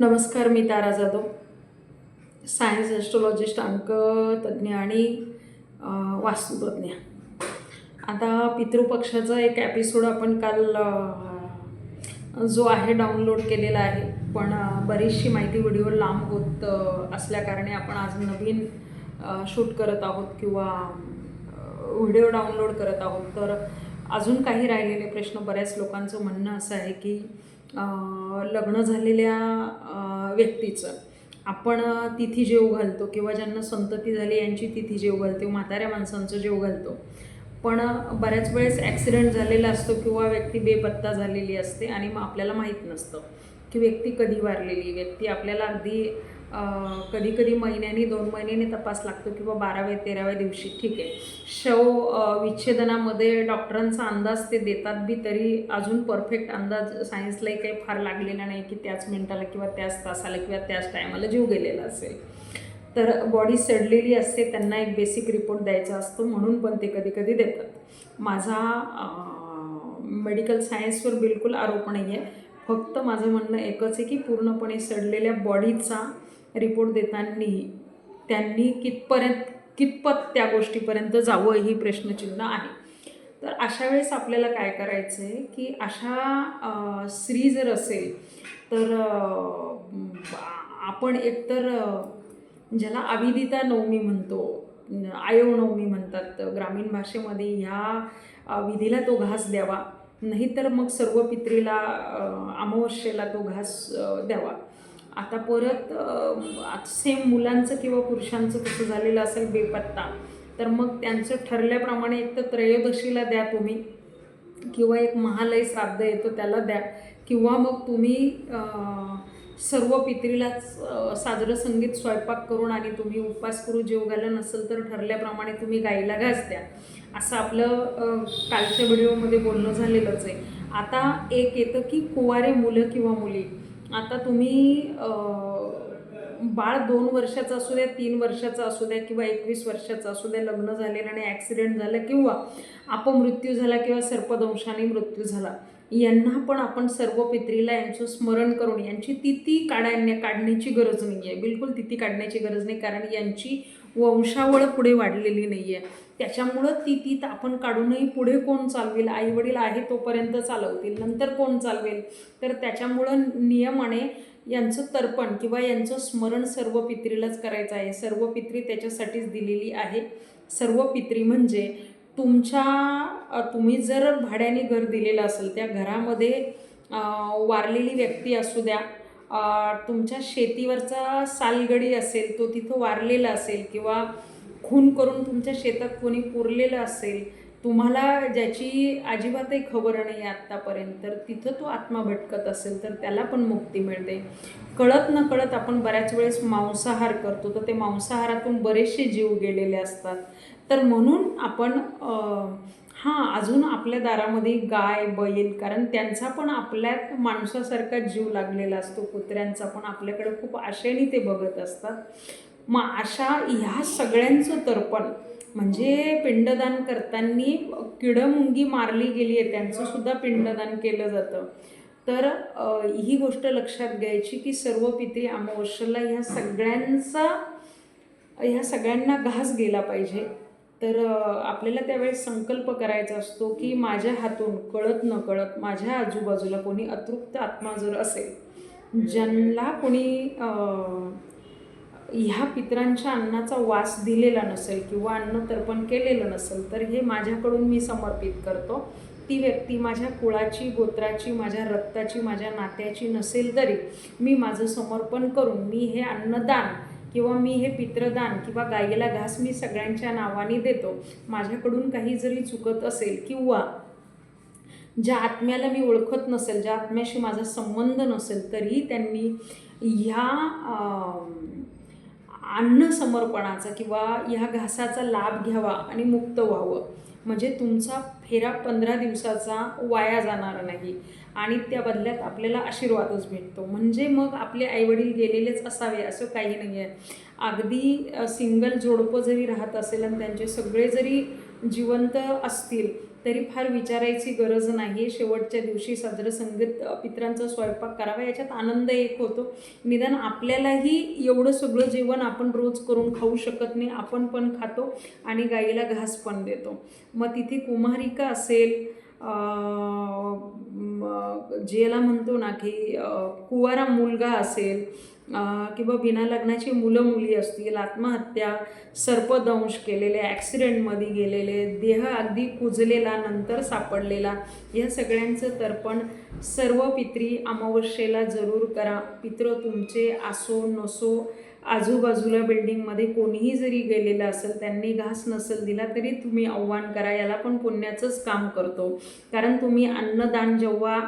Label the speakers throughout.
Speaker 1: नमस्कार मी तारा जाधव. सायन्स ॲस्ट्रॉलॉजिस्ट अंकतज्ञ आणि वास्तुतज्ञ. आता पितृपक्षाचा एक एपिसोड आपण काल जो आहे डाउनलोड केलेला आहे. पण बरीचशी माहिती व्हिडिओ लांब होत असल्याकारणे आपण आज नवीन शूट करत आहोत किंवा व्हिडिओ डाउनलोड करत आहोत. तर अजून काही राहिलेले प्रश्न बऱ्याच लोकांचं म्हणणं असं आहे की लग्न झालेल्या व्यक्तीचं. आपण तिथी जेव घालतो किंवा ज्यांना संतती झाली यांची तिथी जेव घालतो म्हाताऱ्या माणसांचं जेव घालतो. पण बऱ्याच वेळेस ॲक्सिडेंट झालेला असतो किंवा व्यक्ती बेपत्ता झालेली असते आणि मग आपल्याला माहीत नसतं की व्यक्ती कधी वारलेली व्यक्ती आपल्याला अगदी कधी कधी महिन्यानी दोन महिन्याने तपास लागतो किंवा बाराव्या तेराव्या दिवशी ठीक आहे. शव विच्छेदनामध्ये डॉक्टरांचा अंदाज ते देतात बी तरी अजून परफेक्ट अंदाज सायन्सलाही काही फार लागलेला नाही की त्याच मिनिटाला किंवा त्याच तासाला किंवा त्याच टायमाला जीव गेलेला असेल. तर बॉडी सडलेली असते त्यांना एक बेसिक रिपोर्ट द्यायचा असतो म्हणून पण ते कधी कधी देतात. माझा मेडिकल सायन्सवर बिलकुल आरोप नाही आहे फक्त माझं म्हणणं एकच आहे की पूर्णपणे सडलेल्या बॉडीचा रिपोर्ट देतानाही त्यांनी कितपर्यंत कितपत त्या गोष्टीपर्यंत जावं ही प्रश्नचिन्ह आहे. तर अशा वेळेस आपल्याला काय करायचं आहे की अशा स्त्री जर असेल तर आपण एकतर ज्याला अविदिता नवमी म्हणतो आयव नवमी म्हणतात ग्रामीण भाषेमध्ये ह्या विधीला तो घास द्यावा नाहीतर मग सर्व पित्रीला अमावस्येला तो घास द्यावा. आता परत सेम मुलांचं किंवा पुरुषांचं कसं झालेलं असेल बेपत्ता तर मग त्यांचं ठरल्याप्रमाणे एक तर त्रयोदशीला द्या तुम्ही किंवा एक महालय श्राद्ध येतो त्याला द्या किंवा मग तुम्ही सर्व पित्रीलाच साजरं संगीत स्वयंपाक करून आणि तुम्ही उपवास करू जेव घालं नसेल तर ठरल्याप्रमाणे तुम्ही गाईला घास द्या. असं आपलं कालच्या व्हिडिओमध्ये बोलणं झालेलंच आहे. आता एक येतं की कुवारे मुलं किंवा मुली आता तुम्ही बाळ दोन वर्षाचं असू द्या तीन वर्षाचं असू द्या किंवा एकवीस वर्षाचं असू द्या लग्न झालेलं आणि ॲक्सिडेंट झालं किंवा अपमृत्यू झाला किंवा सर्पदंशाने मृत्यू झाला यांना पण आपण सर्व पित्रीला यांचं स्मरण करून यांची तिथी काढण्या काढण्याची गरज नाही आहे बिलकुल तिथी काढण्याची गरज नाही कारण यांची वंशावळ पुढे वाढलेली नाही आहे त्याच्यामुळं ती ती आपण काढूनही पुढे कोण चालवेल? आईवडील आहे तोपर्यंत चालवतील. नंतर कोण चालवेल? तर त्याच्यामुळं नियमाने यांचं तर्पण किंवा यांचं स्मरण सर्व पित्रीलाच करायचं आहे. सर्व पित्री त्याच्यासाठीच दिलेली आहे. सर्व पित्री म्हणजे तुमच्या तुम्ही जर भाड्याने घर दिलेलं असेल त्या घरामध्ये वारलेली व्यक्ती असू द्या तुमच्या शेतीवरचा सालगडी असेल तो तिथं वारलेला असेल किंवा खून करून तुमच्या शेतात कोणी पुरलेलं असेल तुम्हाला ज्याची अजिबातही खबर नाही आत्तापर्यंत तर तिथं तो आत्मा भटकत असेल तर त्याला पण मुक्ती मिळते. कळत न कळत आपण बऱ्याच वेळेस मांसाहार करतो तर ते मांसाहारातून बरेचसे जीव गेलेले असतात. तर म्हणून आपण हां अजून आपल्या दारामध्ये गाय बैल कारण त्यांचा पण आपल्यात माणसासारखा जीव लागलेला असतो. कुत्र्यांचा पण आपल्याकडे खूप आशेने ते बघत असतात. मग अशा ह्या सगळ्यांचं तर्पण म्हणजे पिंडदान करताना किडमुंगी मारली गेली आहे त्यांचं सुद्धा पिंडदान केलं जातं. तर ही गोष्ट लक्षात घ्यायची की सर्व पित्री अमावस्येला ह्या सगळ्यांचा ह्या सगळ्यांना घास गेला पाहिजे. तर आपल्याला त्यावेळेस संकल्प करायचा असतो की माझ्या हातून कळत न कळत माझ्या आजूबाजूला कोणी अतृप्त आत्मा जर असेल ज्यांना कोणी ह्या पितरांच्या अन्नाचा वास दिलेला नसेल किंवा अन्न तर्पण केलेलं नसेल तर हे माझ्याकडून मी समर्पित करतो. ती व्यक्ती माझ्या कुळाची गोत्राची माझ्या रक्ताची माझ्या नात्याची नसेल तरी मी माझं समर्पण करून मी हे अन्नदान किंवा मी हे पित्रदान किंवा गायीला घास मी सगळ्यांच्या नावाने देतो माझ्याकडून काही जरी चुकत असेल किंवा ज्या आत्म्याला मी ओळखत नसेल ज्या आत्म्याशी माझा संबंध नसेल तरीही त्यांनी ह्या अन्न समर्पणाचा किंवा ह्या घासाचा लाभ घ्यावा आणि मुक्त व्हावं. म्हणजे तुमचा फेरा पंधरा दिवसाचा वाया जाणार नाही. आणि त्या बदल्यात आपल्याला आशीर्वादच भेटतो. म्हणजे मग आपले आईवडील गेलेलेच असावे असं काही नाही आहे अगदी सिंगल जोडपं जरी राहत असेल आणि त्यांचे सगळे जरी जिवंत असतील तरी फार विचारायची गरज नाही शेवटच्या दिवशी साजरं संगीत पित्रांचा स्वयंपाक करावा याच्यात आनंद एक होतो. निदान आपल्यालाही एवढं सगळं जेवण आपण रोज करून खाऊ शकत नाही आपण पण खातो आणि गाईला घास पण देतो. मग तिथे कुमारिका असेल ज्याला म्हणतो ना की कुवारा मुलगा असेल किंवा बिना लग्नाची मुलं मुली असतील आत्महत्या सर्पदंश केलेले ॲक्सिडेंटमध्ये गेलेले देह अगदी कुजलेला नंतर सापडलेला या सगळ्यांचं तर्पण सर्व पित्री अमावस्येला जरूर करा. पित्र तुमचे असो नसो आजूबाजूला बिल्डिंगमध्ये कोणीही जरी गेलेलं असेल त्यांनी घास नसेल दिला तरी तुम्ही आव्हान करा. याला पण पुण्याचंच काम करतो. कारण तुम्ही अन्नदान जेव्हा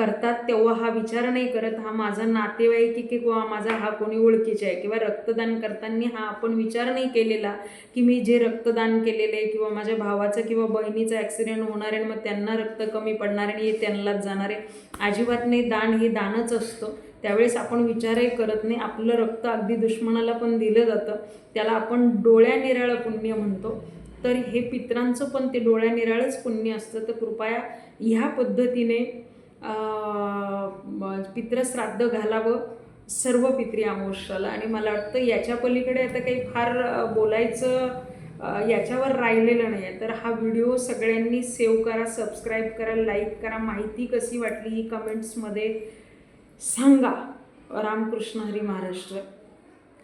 Speaker 1: करतात तेव्हा हा विचार नाही करत. हा माझा नातेवाईक की किंवा माझा हा कोणी ओळखीचा आहे किंवा रक्तदान करताना हा आपण विचार नाही केलेला की मी जे रक्तदान केलेलं आहे किंवा माझ्या भावाचं किंवा बहिणीचा ॲक्सिडेंट होणार आहे मग त्यांना रक्त कमी पडणार आणि हे त्यांनाच जाणार आहे. अजिबात नाही दान हे दानच असतं. त्यावेळेस आपण विचारही करत नाही. आपलं रक्त अगदी दुश्मनाला पण दिलं जातं. त्याला आपण डोळ्या निराळं पुण्य म्हणतो. तर हे पित्रांचं पण ते डोळ्या निराळंच पुण्य असतं. तर कृपया ह्या पद्धतीने पित्रश्राद्ध घालावं सर्व पित्री अमावस्याला आणि मला वाटतं याच्या पलीकडे आता काही फार बोलायचं याच्यावर राहिलेलं नाही आहे. तर हा व्हिडिओ सगळ्यांनी सेव्ह करा सबस्क्राईब करा लाईक करा. माहिती कशी वाटली ही कमेंट्समध्ये सांगा. रामकृष्ण हरी महाराष्ट्र.